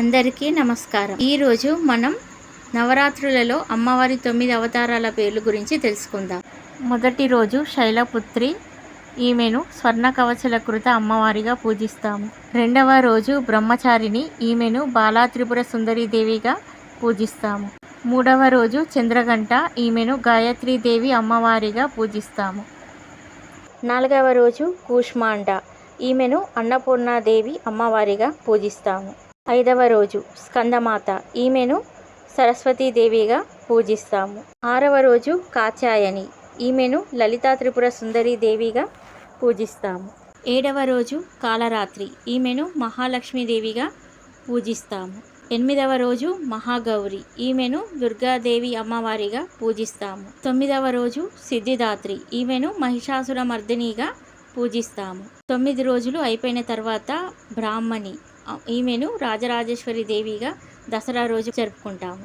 అందరికీ నమస్కారం. ఈరోజు మనం నవరాత్రులలో అమ్మవారి తొమ్మిది అవతారాల పేర్లు గురించి తెలుసుకుందాం. మొదటి రోజు శైలపుత్రి ఈమెను స్వర్ణ కవచల కృత అమ్మవారిగా పూజిస్తాము. రెండవ రోజు బ్రహ్మచారిని ఈమెను బాలా త్రిపుర సుందరి దేవిగా పూజిస్తాము. మూడవ రోజు చంద్రగంట ఈమెను గాయత్రీదేవి అమ్మవారిగా పూజిస్తాము. నాలుగవ రోజు కూష్మాండ ఈమెను అన్నపూర్ణాదేవి అమ్మవారిగా పూజిస్తాము. ఐదవ రోజు స్కందమాత. ఈమెను సరస్వతీదేవిగా పూజిస్తాము. ఆరవ రోజు కాచాయని ఈమెను లలితా త్రిపుర సుందరి దేవిగా పూజిస్తాము. ఏడవ రోజు కాలరాత్రి. ఈమెను మహాలక్ష్మీదేవిగా పూజిస్తాము. ఎనిమిదవ రోజు మహాగౌరి. ఈమెను దుర్గాదేవి అమ్మవారిగా పూజిస్తాము. తొమ్మిదవ రోజు సిద్ధిదాత్రి. ఈమెను మహిషాసుర మర్దినిగా పూజిస్తాము. తొమ్మిది రోజులు అయిపోయిన తర్వాత బ్రాహ్మణి. ఈమెను రాజరాజేశ్వరి దేవిగా దసరా రోజు జరుపుకుంటాము.